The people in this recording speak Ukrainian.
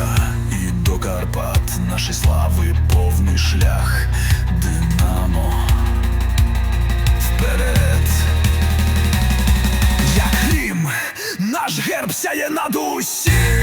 Дніпра і до Карпат. Наші слави повний шлях. Динамо. Вперед, як грім, наш герб сяє над усім.